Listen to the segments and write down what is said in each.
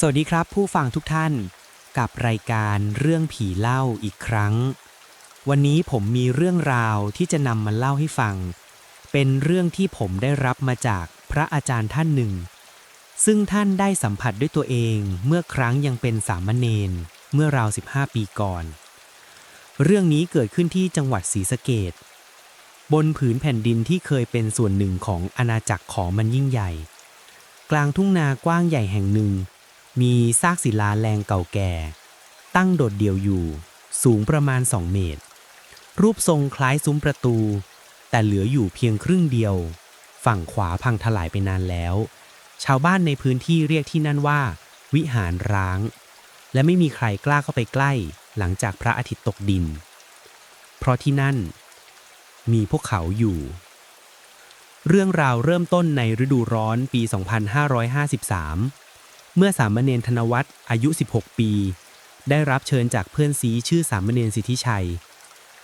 สวัสดีครับ ผู้ฟังทุกท่านกับรายการเรื่องผีเล่าอีกครั้ง วันนี้ผมมีเรื่องราวที่จะนำมาเล่าให้ฟัง เป็นเรื่องที่ผมได้รับมาจากพระอาจารย์ท่านหนึ่ง ซึ่งท่านได้สัมผัสด้วยตัวเองเมื่อครั้งยังเป็นสามเณรเมื่อราว 15 ปีก่อน เรื่องนี้เกิดขึ้นที่จังหวัดศรีสะเกดบนผืนแผ่นดินที่เคยเป็นส่วนหนึ่งของอาณาจักรของมันยิ่งใหญ่ กลางทุ่งนากว้างใหญ่แห่งหนึ่ง มีซากศิลาแรงเก่าแก่ ตั้งโดดเดี่ยวอยู่ สูงประมาณ 2 เมตร รูปทรงคล้ายซุ้มประตู แต่เหลืออยู่เพียงครึ่งเดียว ฝั่งขวาพังถลายไปนานแล้ว ชาวบ้านในพื้นที่เรียกที่นั่นว่า วิหารร้าง และไม่มีใครกล้าเข้าไปใกล้หลังจากพระอาทิตย์ตกดิน เพราะที่นั่น มีพวกเขาอยู่ เรื่องราวเริ่มต้นในฤดูร้อนปี 2553 เมื่อสามเณรธนวัฒน์อายุ 16 ปี ได้รับเชิญจากเพื่อนซีชื่อสามเณรสิทธิชัย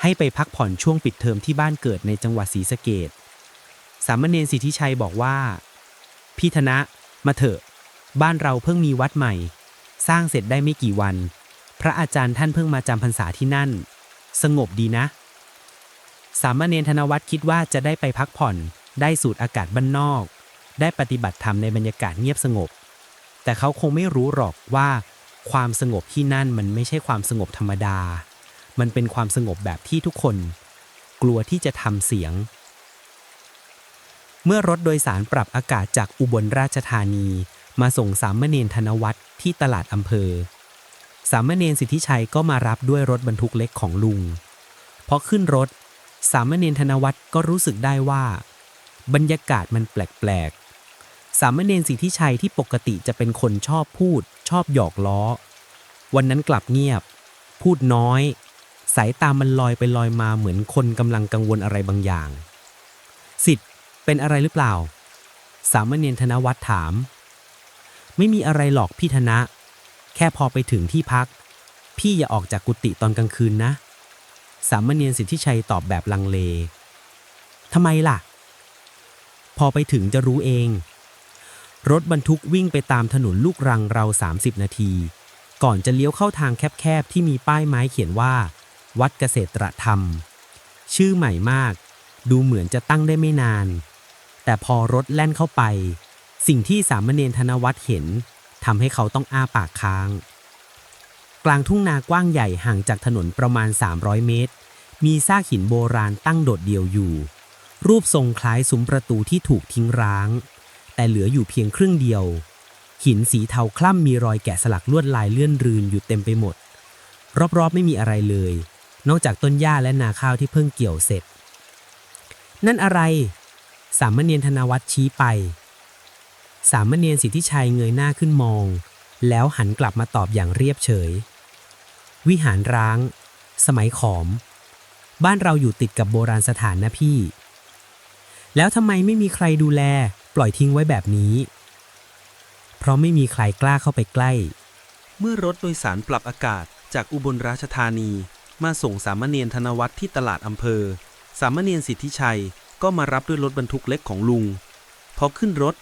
ให้ไปพักผ่อนช่วงปิดเทอมที่บ้านเกิดในจังหวัดศรีสะเกดสามเณรสิทธิชัยบอกว่า พี่ธนะมาเถอะ บ้านเราเพิ่งมีวัดใหม่ สร้างเสร็จได้ไม่กี่วัน พระอาจารย์ท่านเพิ่งมาจำพรรษาที่นั่น สงบดีนะ สามเณรธนวัฒน์คิดว่าจะได้ไปพักผ่อน ได้สูดอากาศบ้านนอก ได้ปฏิบัติธรรมในบรรยากาศเงียบสงบ แต่เขาคงไม่รู้หรอกว่า ความสงบที่นั่นมันไม่ใช่ความสงบธรรมดา มันเป็นความสงบแบบที่ทุกคน กลัวที่จะทำเสียง เมื่อรถโดยสารปรับอากาศจากอุบลราชธานี มาส่งสามเณรธนวัฒน์ที่ตลาดอำเภอ สามเณรสิทธิชัยก็มารับด้วยรถบรรทุกเล็กของลุงพอขึ้นรถ สามเณรธนวัฒน์ก็รู้สึกได้ว่า บรรยากาศมันแปลกๆ สามเณรสิทธิชัยที่ปกติจะเป็นคนชอบพูด ชอบหยอกล้อ วันนั้นกลับเงียบ พูดน้อย สายตามันลอยไปลอยมาเหมือนคนกำลังกังวลอะไรบางอย่าง สิทธิ์เป็นอะไรหรือเปล่า สามเณรธนวัฒน์ถาม ไม่มีอะไรหรอกพี่ธนะ แค่พอไปถึงที่พัก พี่อย่าออกจากกุฏิตอนกลางคืนนะ สามเณรสิทธิชัยตอบแบบลังเลทำไมล่ะ พอไปถึงจะรู้เอง รถบรรทุกวิ่งไปตามถนนลูกรังเรา 30 นาที ก่อนจะเลี้ยวเข้าทางแคบๆ ที่มีป้ายไม้เขียนว่า วัดเกษตรธรรม ชื่อใหม่มาก ดูเหมือนจะตั้งได้ไม่นาน แต่พอรถแล่นเข้าไป สิ่งที่สามเณรธนวัฒน์เห็นทำให้เขาต้องอ้าปากค้าง กลางทุ่งนากว้างใหญ่ห่างจากถนนประมาณ 300 เมตร มีซากหินโบราณตั้งโดดเดี่ยวอยู่ รูปทรงคล้ายซุ้มประตูที่ถูกทิ้งร้าง แต่เหลืออยู่เพียงครึ่งเดียว หินสีเทาคล่ำมีรอยแกะสลักลวดลายเลื่อนรืนอยู่เต็มไปหมด รอบๆไม่มีอะไรเลย นอกจากต้นหญ้าและนาข้าวที่เพิ่งเกี่ยวเสร็จ นั่นอะไร สามเณรธนวัฒน์ชี้ไป สามเณรสิทธิชัยเงยหน้าขึ้นมอง แล้วหันกลับมาตอบอย่างเรียบเฉย วิหารร้าง สมัยขอม บ้านเราอยู่ติดกับโบราณสถานนะพี่ แล้วทำไมไม่มีใครดูแล ปล่อยทิ้งไว้แบบนี้ เพราะไม่มีใครกล้าเข้าไปใกล้ เมื่อรถโดยสารปรับอากาศจากอุบลราชธานีมาส่งสามเณรธนวัฒน์ที่ตลาดอำเภอ สามเณรสิทธิชัยก็มารับด้วยรถบรรทุกเล็กของลุง พอขึ้นรถ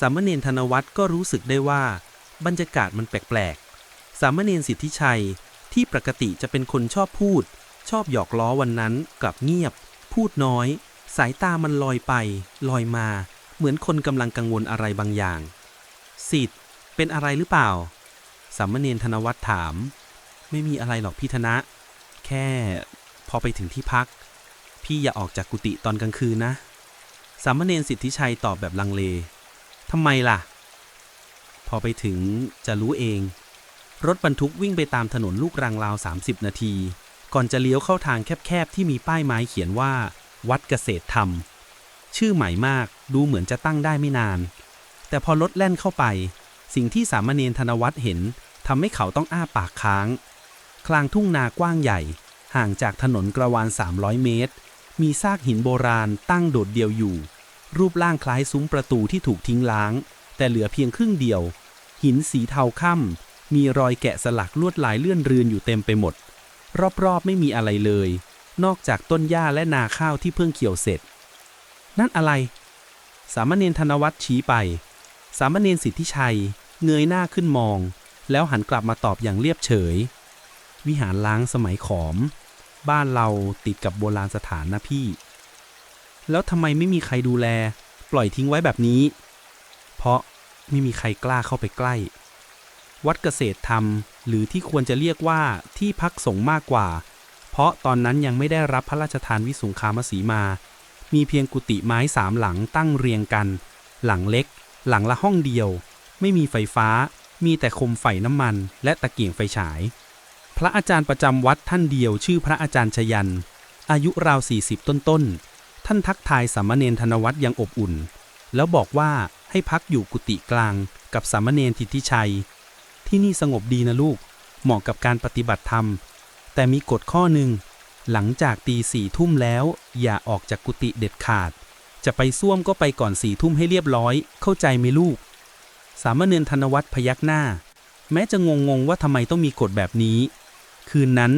สามเณรธนวัฒน์ก็รู้สึกได้ว่า บรรยากาศมันแปลกๆ สามเณรสิทธิชัยที่ปกติจะเป็นคนชอบพูด ชอบหยอกล้อวันนั้นกลับเงียบ พูดน้อย สายตามันลอยไป ลอยมา เหมือนคนกำลังกังวลอะไรบางอย่าง สิทธิ์เป็นอะไรหรือเปล่า สามเณรธนวัฒน์ถาม ไม่มีอะไรหรอกพี่ธนะ แค่พอไปถึงที่พัก พี่อย่าออกจากกุฏิตอนกลางคืนนะ สามเณรสิทธิชัยตอบแบบลังเลทำไมล่ะ พอไปถึงจะรู้เอง รถบรรทุกวิ่งไปตามถนนลูกรังราว 30 นาที ก่อนจะเลี้ยวเข้าทางแคบๆที่มีป้ายไม้เขียนว่า วัดเกษตรธรรม ชื่อใหม่มากดูเหมือนจะตั้งได้ไม่นาน แต่พอรถแล่นเข้าไป สิ่งที่สามเณรธนวัฒน์เห็นทำให้เขาต้องอ้าปากค้าง กลางทุ่งนากว้างใหญ่ ห่างจากถนนกระวาน 300 เมตร มีซากหินโบราณตั้งโดดเดี่ยวอยู่ รูปร่างคล้ายซุ้มประตูที่ถูกทิ้งล้าง แต่เหลือเพียงครึ่งเดียว หินสีเทาค่ำมีรอยแกะสลักลวดลายเลื่อนเรือนอยู่เต็มไปหมด รอบๆไม่มีอะไรเลย นอกจากต้นหญ้าและนาข้าวที่เพิ่งเกี่ยวเสร็จ นั่นอะไร สามเณรธนวัฒน์ชี้ไป สามเณรสิทธิชัย เงยหน้าขึ้นมอง แล้วหันกลับมาตอบอย่างเรียบเฉย วิหารล้างสมัยขอม บ้านเราติดกับโบราณสถานนะพี่ แล้วทำไมไม่มีใครดูแล ปล่อยทิ้งไว้แบบนี้ เพราะไม่มีใครกล้าเข้าไปใกล้ วัดเกษตรธรรม หรือที่ควรจะเรียกว่าที่พักสงฆ์มากกว่า เพราะตอนนั้นยังไม่ได้รับพระราชทานวิสุงคามสีมา มีเพียงกุฏิไม้สามหลังตั้งเรียงกัน หลังเล็ก หลังละห้องเดียว ไม่มีไฟฟ้า มีแต่คมไฟน้ำมัน และตะเกียงไฟฉาย พระอาจารย์ประจำวัดท่านเดียวชื่อพระอาจารย์ชยัน อายุราว40ต้นๆ ท่านทักทายสามเณรธนวัฒน์อยังอบอุ่น แล้วบอกว่าให้พักอยู่กุฏิกลางกับสามเณรทิติชัย ที่นี่สงบดีนะลูก เหมาะกับการปฏิบัติธรรม แต่มีกฎข้อหนึ่ง หลังจากตีสี่ทุ่มแล้ว อย่าออกจากกุฏิเด็ดขาด จะไปซ่วมก็ไปก่อนสี่ทุ่มให้เรียบร้อย เข้าใจไหมลูก สามเณรธนวัฒน์พยักหน้า แม้จะงงงๆว่าทำไมต้องมีกฎแบบนี้ คืนนั้น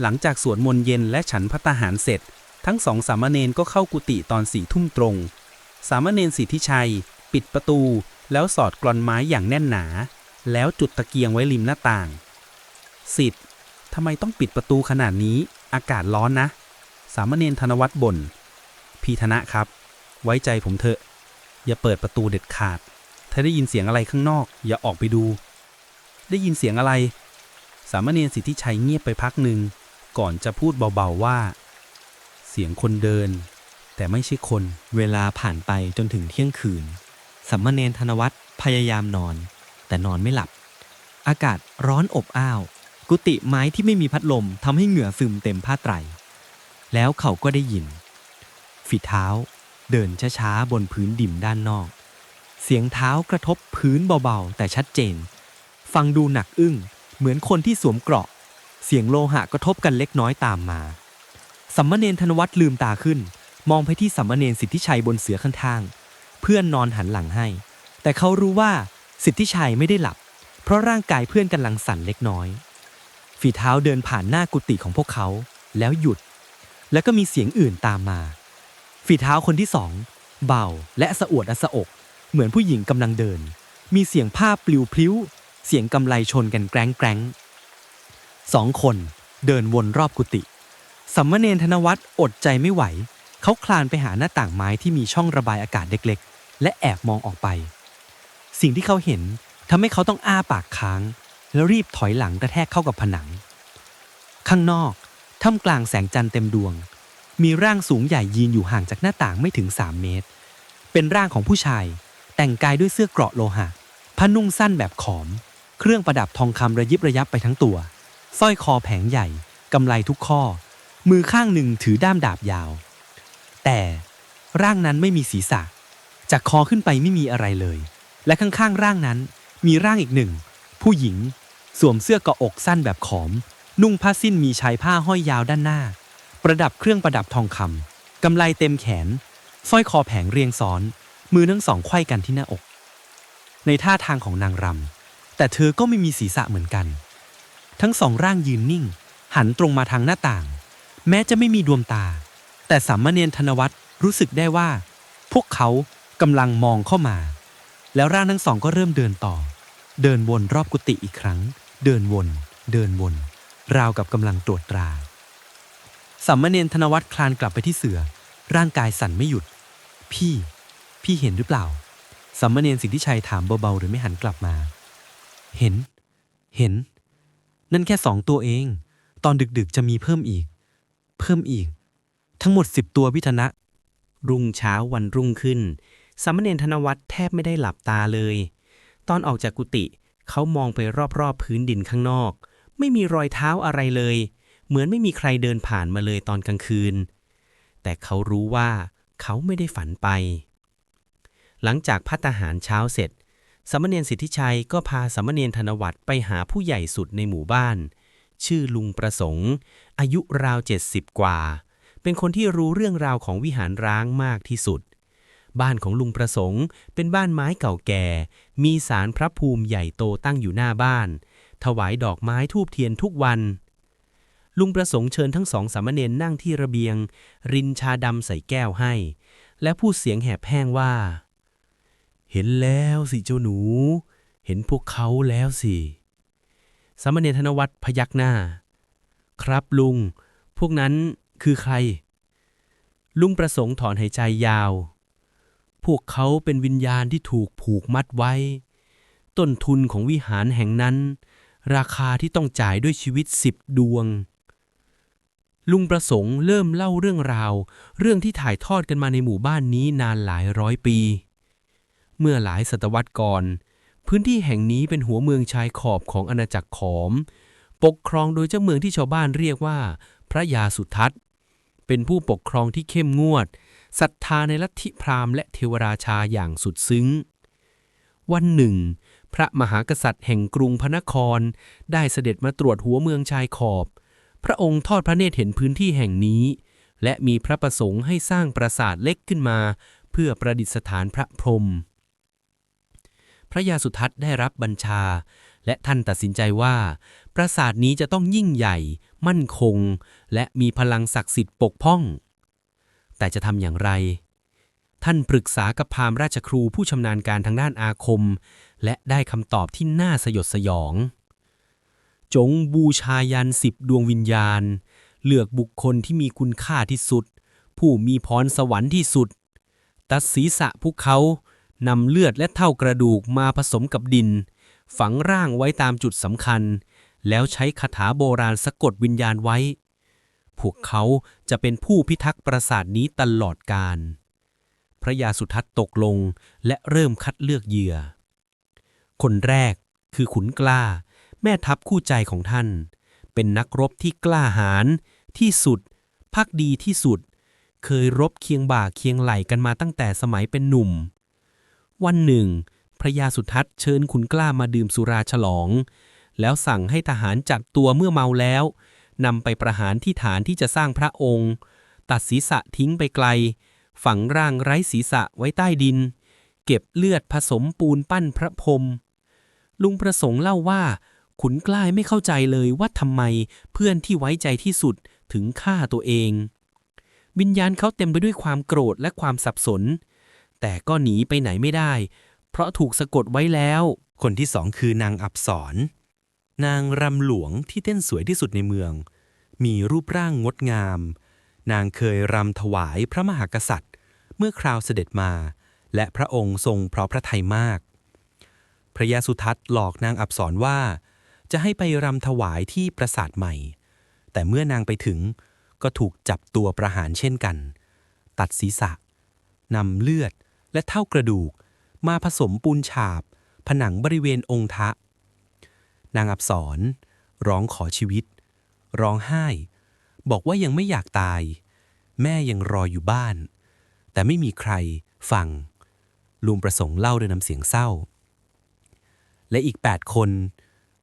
หลังจากสวดมนต์เย็นและฉันพัตตาหารเสร็จ ทั้งสองสามเณรก็เข้ากุฏิตอนสี่ทุ่มตรง สามเณรสิทธิชัย ปิดประตู แล้วสอดกรอนไม้อย่างแน่นหนา แล้วจุดตะเกียงไว้ริมหน้าต่าง สิทธิ ทำไมต้องปิดประตูขนาดนี้ อากาศร้อนนะ สามเณรธนวัฒน์บ่น พีธนะครับ ไว้ใจผมเถอะ อย่าเปิดประตูเด็ดขาด ถ้าได้ยินเสียงอะไรข้างนอก อย่าออกไปดู ได้ยินเสียงอะไร สามเณรสิทธิชัยเงียบไปพักหนึ่ง ก่อนจะพูดเบาๆว่า เสียงคนเดิน แต่ไม่ใช่คน เวลาผ่านไปจนถึงเที่ยงคืนสัมเนรธนวัฒน์พยายามนอน แต่นอนไม่หลับ อากาศร้อนอบอ้าว กุฏิไม้ที่ไม่มีพัดลมทำให้เหงื่อซึมเต็มผ้าไตร แล้วเขาก็ได้ยิน ฝีเท้าเดินช้าๆบนพื้นดินด้านนอก เสียงเท้ากระทบพื้นเบาๆ แต่ชัดเจน ฟังดูหนักอึ้ง เหมือนคนที่สวมเกราะ เสียงโลหะกระทบกันเล็กน้อยตามมาสัมมเนรธนวัฒน์ลืมตาขึ้น มองไปที่สัมมเนรสิทธิชัยบนเสือข้างๆเพื่อนนอนหันหลังให้ แต่เขารู้ว่าสิทธิชัยไม่ได้หลับ เพราะร่างกายเพื่อนกำลังสั่นเล็กน้อย ฝีเท้าเดินผ่านหน้ากุฏิของพวกเขา แล้วหยุด แล้วก็มีเสียงอื่นตามมา ฝีเท้าคนที่สองเบาและสะอวดอะสะอก เหมือนผู้หญิงกำลังเดิน มีเสียงผ้าปลิวพลิ้ว เสียงกำไลชนกันแกร้งแกร้งสองคนเดินวนรอบกุฏิสัมมเนธนวัฒน์อดใจไม่ไหว เขาคลานไปหาหน้าต่างไม้ที่มีช่องระบายอากาศเล็กๆ และแอบมองออกไป สิ่งที่เขาเห็นทำให้เขาต้องอ้าปากค้าง แล้วรีบถอยหลังกระแทกเข้ากับผนัง ข้างนอกท่ามกลางแสงจันทร์เต็มดวง มีร่างสูงใหญ่ยืนอยู่ห่างจากหน้าต่างไม่ถึง3เมตร เป็นร่างของผู้ชาย แต่งกายด้วยเสื้อเกราะโลหะผ้านุ่งสั้นแบบขอม เครื่องประดับทองคำระยิบระยับไปทั้งตัวสร้อยคอแผงใหญ่กำไลทุกข้อ มือข้างหนึ่งถือด้ามดาบยาว แต่ร่างนั้นไม่มีศีรษะ จากคอขึ้นไปไม่มีอะไรเลย และข้างๆร่างนั้นมีร่างอีกหนึ่ง ผู้หญิง สวมเสื้อเกาะอกสั้นแบบขอม นุ่งผ้าสิ้นมีชายผ้าห้อยยาวด้านหน้า ประดับเครื่องประดับทองคำกำไลเต็มแขนสร้อยคอแผงเรียงซ้อน มือทั้งสองไขว้กันที่หน้าอก ในท่าทางของนางรำแต่เธอก็ไม่มีศีรษะเหมือนกัน ทั้งสองร่างยืนนิ่ง หันตรงมาทางหน้าต่าง แม้จะไม่มีดวงตา แต่สามเณรธนวัฒน์รู้สึกได้ว่า พวกเขากำลังมองเข้ามา แล้วร่างทั้งสองก็เริ่มเดินต่อ เดินวนรอบกุฏิอีกครั้ง เดินวน เดินวน ราวกับกำลังตรวจตราสามเณรธนวัฒน์คลานกลับไปที่เสือ ร่างกายสั่นไม่หยุด พี่ พี่เห็นหรือเปล่าสามเณรสิทธิชัยถามเบาๆหรือไม่หันกลับมา เห็น เห็น นั่นแค่สองตัวเอง ตอนดึกๆจะมีเพิ่มอีก เพิ่มอีก ทั้งหมดสิบตัวพิธนะ รุ่งเช้าวันรุ่งขึ้นสามเณรธนวัฒน์แทบไม่ได้หลับตาเลย ตอนออกจากกุฏิ เขามองไปรอบๆพื้นดินข้างนอก ไม่มีรอยเท้าอะไรเลย เหมือนไม่มีใครเดินผ่านมาเลยตอนกลางคืน แต่เขารู้ว่าเขาไม่ได้ฝันไป หลังจากพัตาหารเช้าเสร็จ สมเณรสิทธิชัยก็พาสมเณรธนวัฒน์ไปหาผู้ใหญ่สุดในหมู่บ้าน ชื่อลุงประสงค์ อายุราวเจ็ดสิบกว่า เป็นคนที่รู้เรื่องราวของวิหารร้างมากที่สุด บ้านของลุงประสงค์ เป็นบ้านไม้เก่าแก่ มีศาลพระภูมิใหญ่โตตั้งอยู่หน้าบ้าน ถวายดอกไม้ทูบเทียนทุกวัน ลุงประสงค์เชิญทั้งสองสามเณรนั่งที่ระเบียง รินชาดำใส่แก้วให้ และพูดเสียงแหบแห้งว่า เห็นแล้วสิเจ้าหนู เห็นพวกเขาแล้วสิสามเณรธนวัฒน์พยักหน้า ครับลุง พวกนั้นคือใคร ลุงประสงค์ถอนหายใจยาว พวกเขาเป็นวิญญาณที่ถูกผูกมัดไว้ ต้นทุนของวิหารแห่งนั้น ราคาที่ต้องจ่ายด้วยชีวิตสิบดวง ลุงประสงค์เริ่มเล่าเรื่องราว เรื่องที่ถ่ายทอดกันมาในหมู่บ้านนี้นานหลายร้อยปี เมื่อหลายศตวรรษก่อน พื้นที่แห่งนี้เป็นหัวเมืองชายขอบของอาณาจักรขอม ปกครองโดยเจ้าเมืองที่ชาวบ้านเรียกว่า พระยาสุทัศน์ เป็นผู้ปกครองที่เข้มงวด ศรัทธาในลัทธิพราหมณ์และเทวราชาอย่างสุดซึ้ง วันหนึ่ง พระมหากษัตริย์แห่งกรุงพระนคร ได้เสด็จมาตรวจหัวเมืองชายขอบ พระองค์ทอดพระเนตรเห็นพื้นที่แห่งนี้ และมีพระประสงค์ให้สร้างปราสาทเล็กขึ้นมา เพื่อประดิษฐานพระพรหมพระยาสุทัศน์ได้รับบัญชา และท่านตัดสินใจว่า ปราสาทนี้จะต้องยิ่งใหญ่ มั่นคง และมีพลังศักดิ์สิทธิ์ปกป้อง แต่จะทำอย่างไร ท่านปรึกษากับพามราชครูผู้ชำนาญการทางด้านอาคม และได้คำตอบที่น่าสยดสยอง จงบูชายันสิบดวงวิญญาณ เลือกบุคคลที่มีคุณค่าที่สุด ผู้มีพรสวรรค์ที่สุด ตัดศีรษะพวกเขานำเลือดและเท่ากระดูกมาผสมกับดิน ฝังร่างไว้ตามจุดสำคัญ แล้วใช้คาถาโบราณสะกดวิญญาณไว้ พวกเขาจะเป็นผู้พิทักษ์ปราสาทนี้ตลอดกาล พระยาสุทัศน์ตกลงและเริ่มคัดเลือกเหยื่อ คนแรกคือขุนกล้า แม่ทัพคู่ใจของท่าน เป็นนักรบที่กล้าหาญที่สุด พักดีที่สุด เคยรบเคียงบ่าเคียงไหลกันมาตั้งแต่สมัยเป็นหนุ่ม วันหนึ่ง พระยาสุทัศน์เชิญขุนกล้ามาดื่มสุราฉลอง แล้วสั่งให้ทหารจับตัวเมื่อเมาแล้ว นำไปประหารที่ฐานที่จะสร้างพระองค์ ตัดศีรษะทิ้งไปไกล ฝังร่างไร้ศีรษะไว้ใต้ดิน เก็บเลือดผสมปูนปั้นพระพรหมลุงประสงค์เล่าว่า ขุนกล้ายไม่เข้าใจเลยว่าทำไมเพื่อนที่ไว้ใจที่สุดถึงฆ่าตัวเอง วิญญาณเขาเต็มไปด้วยความโกรธและความสับสน แต่ก็หนีไปไหนไม่ได้ เพราะถูกสะกดไว้แล้ว คนที่สองคือนางอับสร นางรำหลวงที่เต้นสวยที่สุดในเมือง มีรูปร่างงดงาม นางเคยรำถวายพระมหากษัตริย์ เมื่อคราวเสด็จมา และพระองค์ทรงเพราะพระทัยมาก พระยาสุทัศน์หลอกนางอับสรว่า จะให้ไปรำถวายที่ปราสาทใหม่ แต่เมื่อนางไปถึงก็ถูกจับตัวประหารเช่นกัน ตัดศีรษะนำเลือดและเท่ากระดูก มาผสมปูนฉาบ ผนังบริเวณองค์ทะ นางอับสรร้องขอชีวิต ร้องไห้ บอกว่ายังไม่อยากตาย แม่ยังรออยู่บ้าน แต่ไม่มีใครฟัง ลุงประสงค์เล่าด้วยน้ำเสียงเศร้า และอีก 8 คน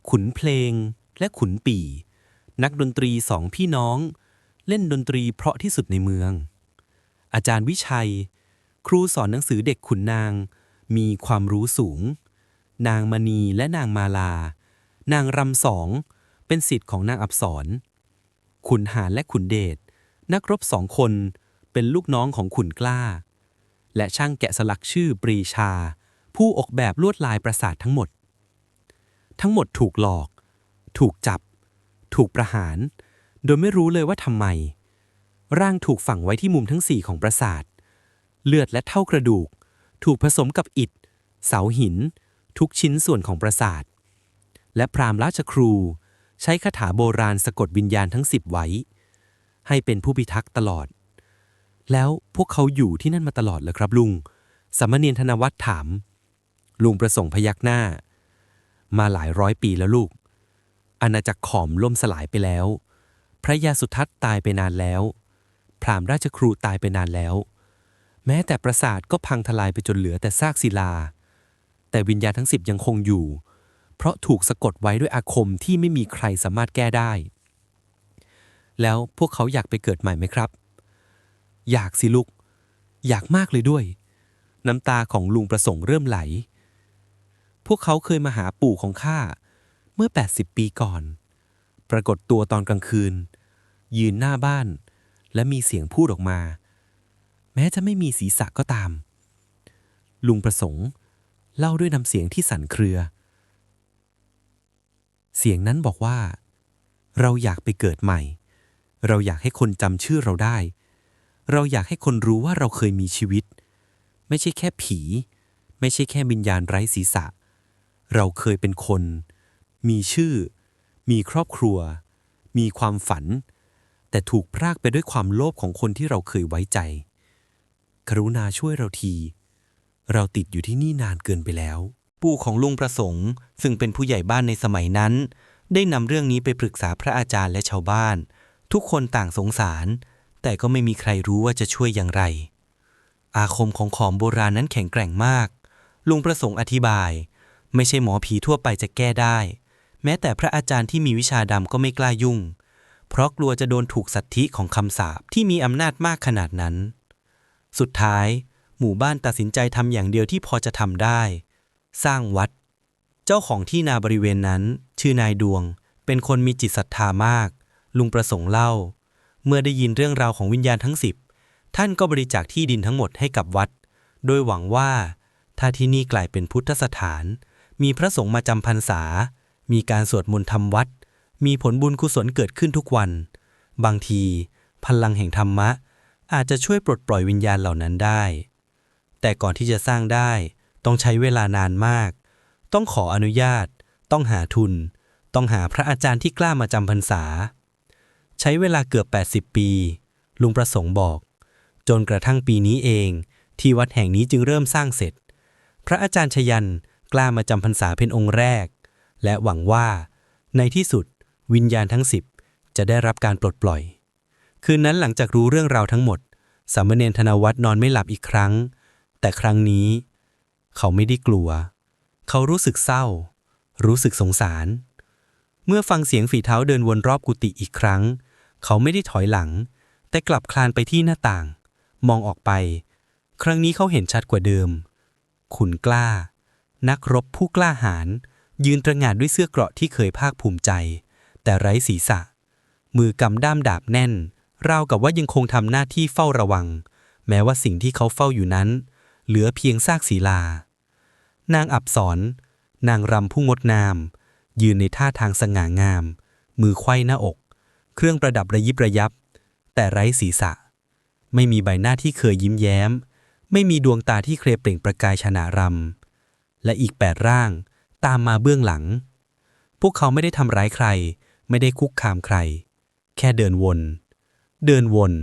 ขุนเพลงและขุนปี่นักดนตรีสองพี่น้อง เล่นดนตรีเพราะที่สุดในเมือง อาจารย์วิชัย ครูสอนหนังสือเด็กขุนนาง มีความรู้สูง นางมณีและนางมาลา นางรำสอง เป็นสิทธิ์ของนางอับสรขุนหารและขุนเดช นักรบสองคนเป็นลูกน้องของขุนกล้า และช่างแกะสลักชื่อปรีชา ผู้ออกแบบลวดลายปราสาททั้งหมด ทั้งหมดถูกหลอก ถูกจับ ถูกประหาร โดยไม่รู้เลยว่าทำไม ร่างถูกฝังไว้ที่มุมทั้งสี่ของปราสาท เลือดและเท่ากระดูก ถูกผสมกับอิฐ เสาหิน ทุกชิ้นส่วนของปราสาท และพราหมณ์ราชครู ใช้คาถาโบราณสะกดวิญญาณทั้งสิบไว้ ให้เป็นผู้พิทักษ์ตลอด แล้วพวกเขาอยู่ที่นั่นมาตลอดเหรอครับลุงสามเณรธนวัฒน์ถาม ลุงประสงค์พยักหน้า มาหลายร้อยปีแล้วลูก อาณาจักรขอมล่มสลายไปแล้ว พระยาสุทัศน์ตายไปนานแล้ว พราหมณ์ราชครูตายไปนานแล้ว แม้แต่ปราสาทก็พังทลายไปจนเหลือแต่ซากศิลา แต่วิญญาณทั้งสิบยังคงอยู่ เพราะถูกสะกดไว้ด้วยอาคมที่ไม่มีใครสามารถแก้ได้ แล้วพวกเขาอยากไปเกิดใหม่ไหมครับ อยากสิลูก อยากมากเลยด้วย น้ำตาของลุงประสงค์เริ่มไหล พวกเขาเคยมาหาปู่ของข้าเมื่อ 80 ปีก่อน ปรากฏตัวตอนกลางคืน ยืนหน้าบ้าน และมีเสียงพูดออกมา แม้จะไม่มีศีรษะก็ตาม ลุงประสงค์ เล่าด้วยน้ำเสียงที่สั่นเครือ เสียงนั้นบอกว่า เราอยากไปเกิดใหม่ เราอยากให้คนจำชื่อเราได้ เราอยากให้คนรู้ว่าเราเคยมีชีวิต ไม่ใช่แค่ผี ไม่ใช่แค่วิญญาณไร้ศีรษะ เราเคยเป็นคน มีชื่อ มีครอบครัว มีความฝัน แต่ถูกพรากไปด้วยความโลภของคนที่เราเคยไว้ใจ กรุณาช่วยเราที เราติดอยู่ที่นี่นานเกินไปแล้ว ปู่ของลุงประสงค์ ซึ่งเป็นผู้ใหญ่บ้านในสมัยนั้น ได้นำเรื่องนี้ไปปรึกษาพระอาจารย์และชาวบ้าน ทุกคนต่างสงสาร แต่ก็ไม่มีใครรู้ว่าจะช่วยอย่างไร อาคมของขอมโบราณนั้นแข็งแกร่งมาก ลุงประสงค์อธิบาย ไม่ใช่หมอผีทั่วไปจะแก้ได้ แม้แต่พระอาจารย์ที่มีวิชาดำก็ไม่กล้ายุ่ง เพราะกลัวจะโดนถูกสัตธิของคำสาปที่มีอำนาจมากขนาดนั้น สุดท้าย หมู่บ้านตัดสินใจทำอย่างเดียวที่พอจะทำได้ สร้างวัด เจ้าของที่นาบริเวณนั้น ชื่อนายดวง เป็นคนมีจิตศรัทธามาก ลุงประสงค์เล่า เมื่อได้ยินเรื่องราวของวิญญาณทั้งสิบท่านก็บริจาคที่ดินทั้งหมดให้กับวัด โดยหวังว่า ถ้าที่นี่กลายเป็นพุทธสถาน มีพระสงฆ์มาจำพรรษา มีการสวดมนต์ทำวัด มีผลบุญกุศลเกิดขึ้นทุกวัน บางที พลังแห่งธรรมะ อาจจะช่วยปลดปล่อยวิญญาณเหล่านั้นได้ แต่ก่อนที่จะสร้างได้ ต้องใช้เวลานานมาก ต้องขออนุญาต ต้องหาทุน ต้องหาพระอาจารย์ที่กล้ามาจำพรรษา ใช้เวลาเกือบ 80 ปี ลุงประสงค์บอก จนกระทั่งปีนี้เอง ที่วัดแห่งนี้จึงเริ่มสร้างเสร็จ พระอาจารย์ชยันกล้ามาจำพรรษาเป็นองค์แรก และหวังว่า ในที่สุดวิญญาณทั้งสิบจะได้รับการปลดปล่อย คืนนั้นหลังจากรู้เรื่องราวทั้งหมดสามเณรธนวัฒน์นอนไม่หลับอีกครั้ง แต่ครั้งนี้ เขาไม่ได้กลัว เขารู้สึกเศร้า รู้สึกสงสาร เมื่อฟังเสียงฝีเท้าเดินวนรอบกุฏิอีกครั้ง เขาไม่ได้ถอยหลัง แต่กลับคลานไปที่หน้าต่าง มองออกไป ครั้งนี้เขาเห็นชัดกว่าเดิม ขุนกล้า นักรบผู้กล้าหาญยืนตระหง่านด้วยเสื้อเกราะที่เคยภาคภูมิใจ แต่ไร้ศีรษะ มือกำด้ามดาบแน่นราวกับว่ายังคงทำหน้าที่เฝ้าระวัง แม้ว่าสิ่งที่เขาเฝ้าอยู่นั้น เหลือเพียงซากศิลา นางอับสรนางรำผู้งดงาม ยืนในท่าทางสง่างาม มือไขว้หน้าอก เครื่องประดับระยิบระยับ แต่ไร้ศีรษะ ไม่มีใบหน้าที่เคยยิ้มแย้ม ไม่มีดวงตาที่เคลเปล่งประกายชนารำและอีกแปดร่างตามมาเบื้องหลัง พวกเขาไม่ได้ทำร้ายใคร ไม่ได้คุกคามใคร แค่เดินวน เดินวน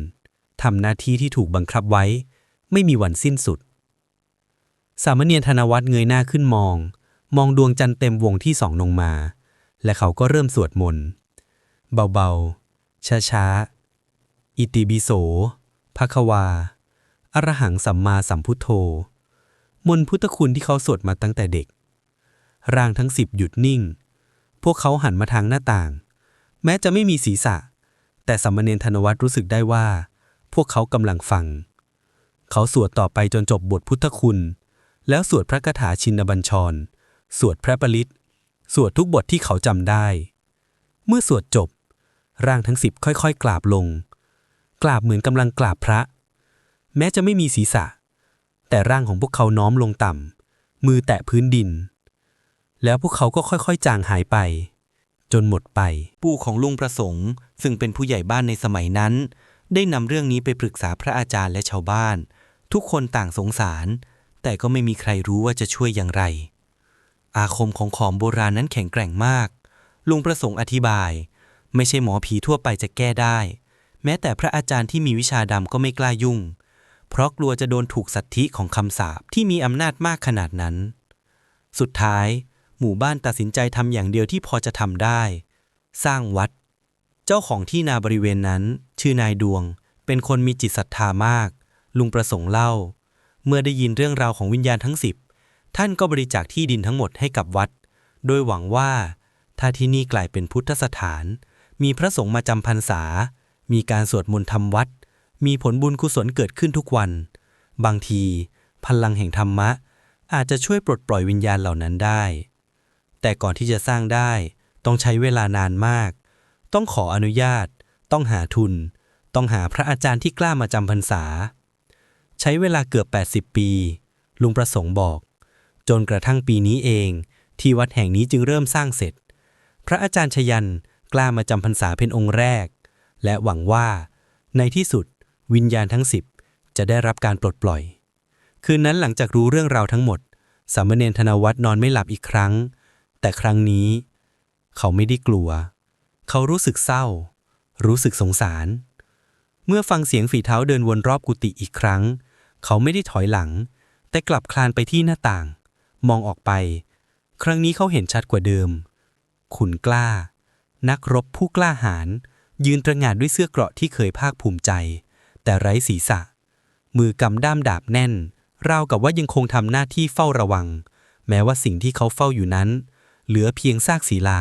ทำหน้าที่ที่ถูกบังคับไว้ ไม่มีวันสิ้นสุด สามเณรธนวัฒน์เงยหน้าขึ้นมอง มองดวงจันทร์เต็มวงที่สองลงมา และเขาก็เริ่มสวดมนต์เบาๆ ช้าๆ อิติปิโสภควา อรหังสัมมาสัมพุทโธ มนพุทธคุณที่เขาสวดมาตั้งแต่เด็ก ร่างทั้งสิบหยุดนิ่ง พวกเขาหันมาทางหน้าต่าง แม้จะไม่มีศีรษะ แต่สามเณรธนวัฒน์รู้สึกได้ว่า พวกเขากำลังฟัง เขาสวดต่อไปจนจบบทพุทธคุณ แล้วสวดพระคาถาชินบัญชร สวดพระปริตสวดทุกบทที่เขาจำได้ เมื่อสวดจบ ร่างทั้งสิบค่อยๆ กราบลง กราบเหมือนกำลังกราบพระ แม้จะไม่มีศีรษะ แต่ร่างของพวกเขาน้อมลงต่ำ มือแตะพื้นดิน แล้วพวกเขาก็ค่อยๆ จางหายไป จนหมดไป ปู่ของลุงประสงค์ ซึ่งเป็นผู้ใหญ่บ้านในสมัยนั้น ได้นำเรื่องนี้ไปปรึกษาพระอาจารย์และชาวบ้าน ทุกคนต่างสงสาร แต่ก็ไม่มีใครรู้ว่าจะช่วยอย่างไร อาคมของขอมโบราณนั้นแข็งแกร่งมาก ลุงประสงค์อธิบาย ไม่ใช่หมอผีทั่วไปจะแก้ได้ แม้แต่พระอาจารย์ที่มีวิชาดำก็ไม่กล้ายุ่ง เพราะกลัวจะโดนถูกสัตธิของคำสาปที่มีอำนาจมากขนาดนั้น สุดท้าย หมู่บ้านตัดสินใจทำอย่างเดียวที่พอจะทำได้ สร้างวัด เจ้าของที่นาบริเวณนั้น ชื่อนายดวง เป็นคนมีจิตศรัทธามาก ลุงประสงค์เล่า เมื่อได้ยินเรื่องราวของวิญญาณทั้งสิบท่านก็บริจาคที่ดินทั้งหมดให้กับวัด โดยหวังว่า ถ้าที่นี่กลายเป็นพุทธสถาน มีพระสงฆ์มาจำพรรษา มีการสวดมนต์ทำวัด มีผลบุญกุศลเกิดขึ้นทุกวัน บางที พลังแห่งธรรมะ อาจจะช่วยปลดปล่อยวิญญาณเหล่านั้นได้ แต่ก่อนที่จะสร้างได้ ต้องใช้เวลานานมาก ต้องขออนุญาต ต้องหาทุน ต้องหาพระอาจารย์ที่กล้ามาจำพรรษา ใช้เวลาเกือบ 80 ปี ลุงประสงค์บอก จนกระทั่งปีนี้เอง ที่วัดแห่งนี้จึงเริ่มสร้างเสร็จ พระอาจารย์ชยันกล้ามาจำพรรษาเป็นองค์แรก และหวังว่า ในที่สุดวิญญาณทั้งสิบจะได้รับการปลดปล่อย คืนนั้นหลังจากรู้เรื่องราวทั้งหมด สามเณรธนวัฒน์นอนไม่หลับอีกครั้ง แต่ครั้งนี้ เขาไม่ได้กลัว เขารู้สึกเศร้า รู้สึกสงสาร เมื่อฟังเสียงฝีเท้าเดินวนรอบกุฏิอีกครั้ง เขาไม่ได้ถอยหลัง แต่กลับคลานไปที่หน้าต่าง มองออกไป ครั้งนี้เขาเห็นชัดกว่าเดิม ขุนกล้า นักรบผู้กล้าหาญยืนตระหง่านด้วยเสื้อเกราะที่เคยภาคภูมิใจ แต่ไร้ศีรษะ มือกำด้ามดาบแน่น ราวกับว่ายังคงทำหน้าที่เฝ้าระวัง แม้ว่าสิ่งที่เขาเฝ้าอยู่นั้น เหลือเพียงซากศิลา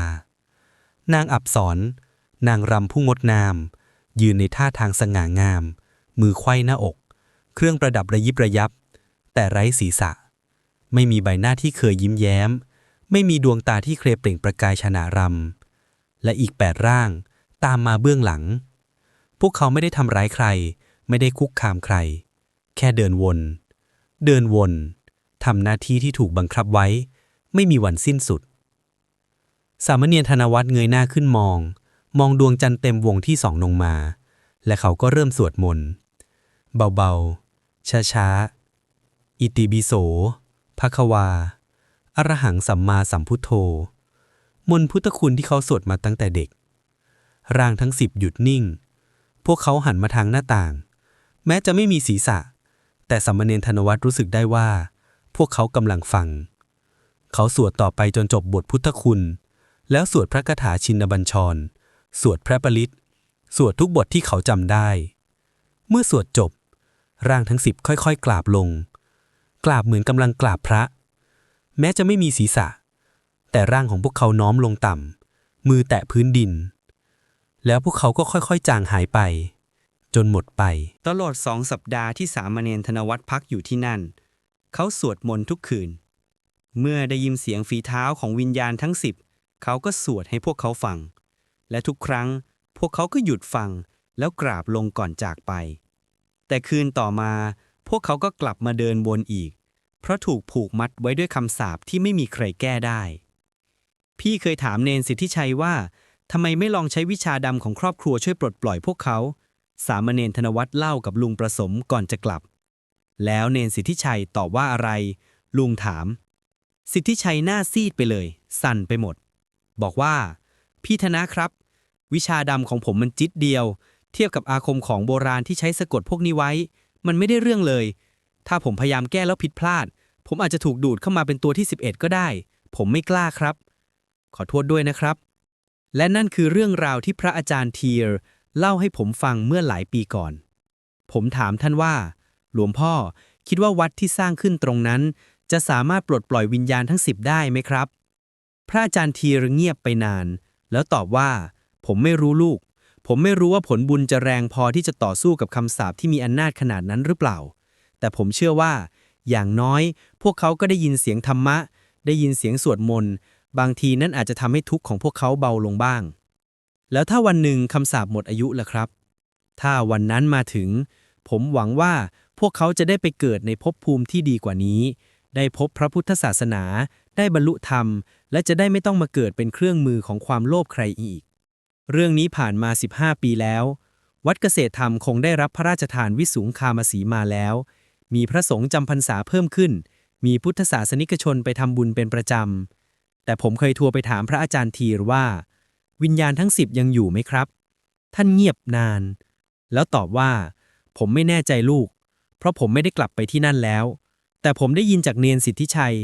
นางอับสรนางรำผู้งดงาม ยืนในท่าทางสง่างาม มือไขว้หน้าอก เครื่องประดับระยิบระยับ แต่ไร้ศีรษะ ไม่มีใบหน้าที่เคยยิ้มแย้ม ไม่มีดวงตาที่เคลเปล่งประกายชนะรำและอีกแปดร่าง ตามมาเบื้องหลัง พวกเขาไม่ได้ทำร้ายใคร ไม่ได้คุกคามใคร แค่เดินวน เดินวนทำหน้าที่ที่ถูกบังคับไว้ ไม่มีวันสิ้นสุด สามเณรธนวัฒน์เงยหน้าขึ้นมอง มองดวงจันทร์เต็มวงที่สองลงมา และเขาก็เริ่มสวดมนต์ เบา ๆช้าๆอิติปิโสภควา อรหังสัมมาสัมพุทโธ มนพุทธคุณที่เขาสวดมาตั้งแต่เด็ก ร่างทั้งสิบหยุดนิ่ง พวกเขาหันมาทางหน้าต่าง แม้จะไม่มีศีรษะ แต่สามมเณรธนวัฒน์รู้สึกได้ว่า พวกเขากำลังฟัง เขาสวดต่อไปจนจบบทพุทธคุณ แล้วสวดพระคาถาชินบัญชร สวดพระปริตสวดทุกบทที่เขาจำได้ เมื่อสวดจบ ร่างทั้งสิบค่อยๆ กราบลง กราบเหมือนกำลังกราบพระ แม้จะไม่มีศีรษะ แต่ร่างของพวกเขาน้อมลงต่ำ มือแตะพื้นดิน แล้วพวกเขาก็ค่อยๆ จางหายไป จนหมดไป ตลอดสองสัปดาห์ที่สามเณรธนวัฒน์พักอยู่ที่นั่น เขาสวดมนต์ทุกคืน เมื่อได้ยินเสียงฝีเท้าของวิญญาณทั้งสิบเขาก็สวดให้พวกเขาฟัง และทุกครั้งพวกเขาก็หยุดฟังแล้วกราบลงก่อนจากไป แต่คืนต่อมาพวกเขาก็กลับมาเดินวนอีก เพราะถูกผูกมัดไว้ด้วยคำสาปที่ไม่มีใครแก้ได้ พี่เคยถามเนนสิทธิชัยว่าทำไมไม่ลองใช้วิชาดำของครอบครัวช่วยปลดปล่อยพวกเขา สามเณรธนวัฒน์เล่ากับลุงประสมก่อนจะกลับ แล้วเนนสิทธิชัยตอบว่าอะไร ลุงถาม สิทธิชัยหน้าซีดไปเลย สั่นไปหมด บอกว่า พี่ธนะครับ วิชาดำของผมมันจิตเดียว เทียบกับอาคมของโบราณที่ใช้สะกดพวกนี้ไว้ มันไม่ได้เรื่องเลย ถ้าผมพยายามแก้แล้วผิดพลาด ผมอาจจะถูกดูดเข้ามาเป็นตัวที่ 11 ก็ได้ ผมไม่กล้าครับ ขอโทษด้วยนะครับ และนั่นคือเรื่องราวที่พระอาจารย์เทียร์เล่าให้ผมฟังเมื่อหลายปีก่อน ผมถามท่านว่า หลวงพ่อคิดว่าวัดที่สร้างขึ้นตรงนั้น จะสามารถปลดปล่อยวิญญาณทั้งสิบได้ไหมครับ พระอาจารย์เทียร์เงียบไปนาน แล้วตอบว่า ผมไม่รู้ลูก ผมไม่รู้ว่าผลบุญจะแรงพอที่จะต่อสู้กับคำสาปที่มีอำนาจขนาดนั้นหรือเปล่า แต่ผมเชื่อว่า อย่างน้อย พวกเขาก็ได้ยินเสียงธรรมะ ได้ยินเสียงสวดมนต์ บางทีนั่นอาจจะทำให้ทุกข์ของพวกเขาเบาลงบ้าง แล้วถ้าวันหนึ่งคำสาปหมดอายุล่ะครับ ถ้าวันนั้นมาถึง ผมหวังว่าพวกเขาจะได้ไปเกิดในภพภูมิที่ดีกว่านี้ ได้พบพระพุทธศาสนา ได้บรรลุธรรม และจะได้ไม่ต้องมาเกิดเป็นเครื่องมือของความโลภใครอีก เรื่องนี้ผ่านมา 15 ปีแล้ว วัดเกษตรธรรมคงได้รับพระราชทานวิสุงคามสีมาแล้ว มีพระสงฆ์จำพรรษาเพิ่มขึ้น มีพุทธศาสนิกชนไปทำบุญเป็นประจำ แต่ผมเคยทัวร์ไปถามพระอาจารย์ทีรว่า วิญญาณทั้งสิบยังอยู่ไหมครับ ท่านเงียบนาน แล้วตอบว่า ผมไม่แน่ใจลูก เพราะผมไม่ได้กลับไปที่นั่นแล้ว แต่ผมได้ยินจากเนียนสิทธิชัย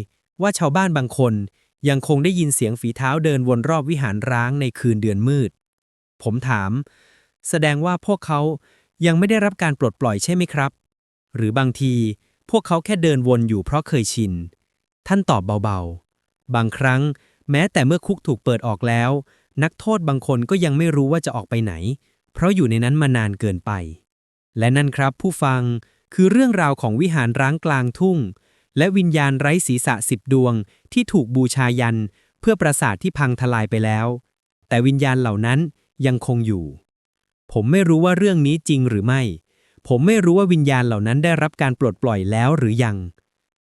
ว่าชาวบ้านบางคนยังคงได้ยินเสียงฝีเท้าเดินวนรอบวิหารร้างในคืนเดือนมืด ผมถาม แสดงว่าพวกเขายังไม่ได้รับการปลดปล่อยใช่ไหมครับ หรือบางทีพวกเขาแค่เดินวนอยู่เพราะเคยชิน ท่านตอบเบาๆ บางครั้ง แม้แต่เมื่อคุกถูกเปิดออกแล้ว นักโทษบางคนก็ยังไม่รู้ว่าจะออกไปไหน เพราะอยู่ในนั้นมานานเกินไป และนั่นครับผู้ฟังคือเรื่องราวของวิหารร้างกลางทุ่ง และวิญญาณไร้ศีรษะสิบดวง ที่ถูกบูชายัน เพื่อปราสาทที่พังทลายไปแล้ว แต่วิญญาณเหล่านั้น ยังคงอยู่ ผมไม่รู้ว่าเรื่องนี้จริงหรือไม่ ผมไม่รู้ว่าวิญญาณเหล่านั้นได้รับการปลดปล่อยแล้วหรือยัง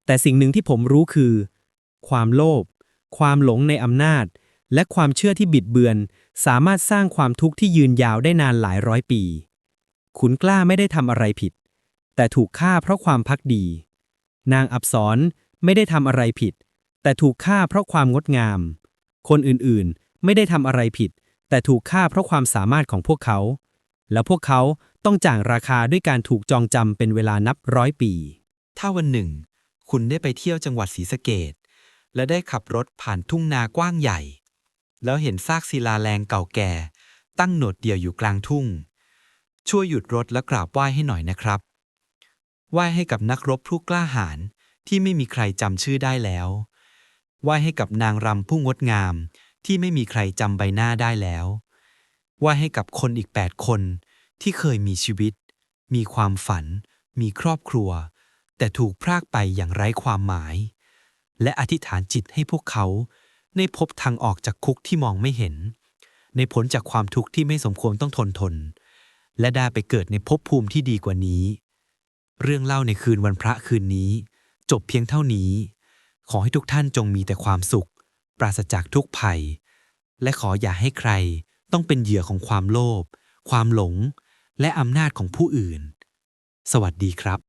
แต่สิ่งหนึ่งที่ผมรู้คือ ความโลภความหลงในอำนาจ และความเชื่อที่บิดเบือน สามารถสร้างความทุกข์ที่ยืนยาวได้นานหลายร้อยปี ขุนกล้าไม่ได้ทำอะไรผิด แต่ถูกฆ่าเพราะความพักดี นางอับสรไม่ได้ทำอะไรผิด แต่ถูกฆ่าเพราะความงดงาม คนอื่นๆ ไม่ได้ทำอะไรผิด แต่ถูกฆ่าเพราะความสามารถของพวกเขา และพวกเขาต้องจ่างราคาด้วยการถูกจองจำเป็นเวลานับร้อยปี ถ้าวันหนึ่ง คุณได้ไปเที่ยวจังหวัดศรีสะเกดและได้ขับรถผ่านทุ่งนากว้างใหญ่ แล้วเห็นซากศิลาแรงเก่าแก่ ตั้งโหนดเดี่ยวอยู่กลางทุ่ง ช่วยหยุดรถและกราบไหว้ให้หน่อยนะครับ ไหว้ให้กับนักรบผู้กล้าหาญที่ไม่มีใครจำชื่อได้แล้ว ไหว้ให้กับนางรำผู้งดงาม ที่ไม่มีใครจำใบหน้าได้แล้วไหว้ให้กับคนอีกแปดคนที่เคยมีชีวิต มีความฝัน มีครอบครัว แต่ถูกพรากไปอย่างไร้ความหมาย และอธิษฐานจิตให้พวกเขาได้พบทางออกจากคุกที่มองไม่เห็น ในผลจากความทุกข์ที่ไม่สมควรต้องทนทน และได้ไปเกิดในภพภูมิที่ดีกว่านี้ เรื่องเล่าในคืนวันพระคืนนี้ จบเพียงเท่านี้ ขอให้ทุกท่านจงมีแต่ความสุข ราศจากทุกภัย และขออย่าให้ใครต้องเป็นเหยื่อของความโลภความหลง และอำนาจของผู้อื่น สวัสดีครับ